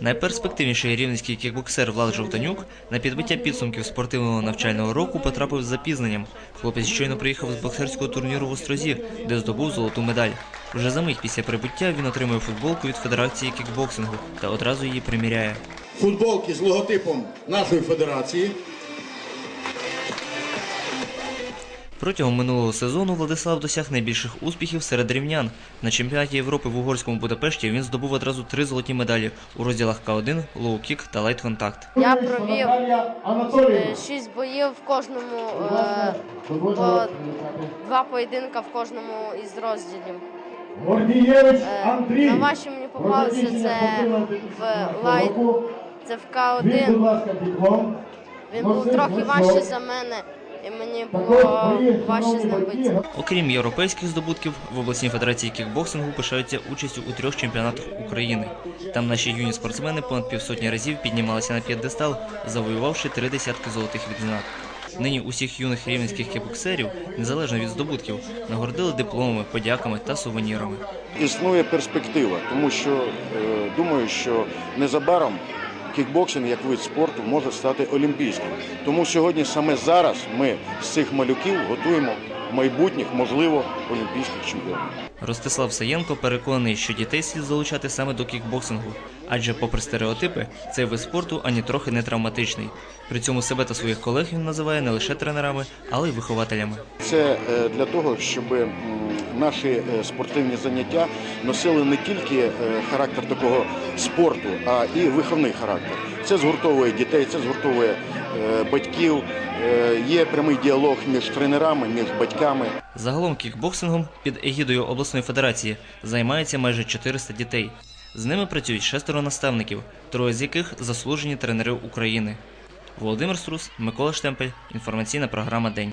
Найперспективніший рівненський кікбоксер Влад Жовтанюк на підбиття підсумків спортивного навчального року потрапив з запізненням. Хлопець щойно приїхав з боксерського турніру в Острозі, де здобув золоту медаль. Вже за мить після прибуття він отримує футболку від Федерації кікбоксингу та одразу її приміряє. футболки з логотипом нашої федерації. Протягом минулого сезону Владислав досяг найбільших успіхів серед рівнян. На чемпіонаті Європи в угорському Будапешті він здобув одразу три золоті медалі у розділах К1, лоу-кік та лайт-контакт. Я провів е, шість боїв в кожному е, по два поєдинка в кожному із розділів. Е, На ваші мені попалися це в лайт, це в К1. Він був трохи важчий за мене, і мені було важче з ним битися. Окрім європейських здобутків, в обласній федерації кікбоксингу пишаються участю у трьох чемпіонатах України. Там наші юні спортсмени понад півсотні разів піднімалися на п'єдестал, завоювавши три десятки золотих відзнак. Нині усіх юних рівненських кікбоксерів, незалежно від здобутків, нагородили дипломами, подяками та сувенірами. існує перспектива, тому що е, думаю, що незабаром кікбоксинг як вид спорту може стати олімпійським. Тому сьогодні саме зараз ми з цих малюків готуємо майбутніх, можливо, олімпійських чемпіонів. Ростислав Саєнко переконаний, що дітей слід залучати саме до кікбоксингу, адже, попри стереотипи, цей вид спорту ані трохи не травматичний. При цьому себе та своїх колег він називає не лише тренерами, але й вихователями. Це е, для того, щоб наші е, спортивні заняття носили не тільки е, характер такого спорту, а і виховний характер. Це згуртовує дітей, це згуртовує батьків. Є прямий діалог між тренерами, між батьками. Загалом кікбоксингом під егідою обласної федерації займається майже 400 дітей. З ними працюють шестеро наставників, троє з яких заслужені тренери України. Володимир Струс, Микола Штемпель, інформаційна програма День.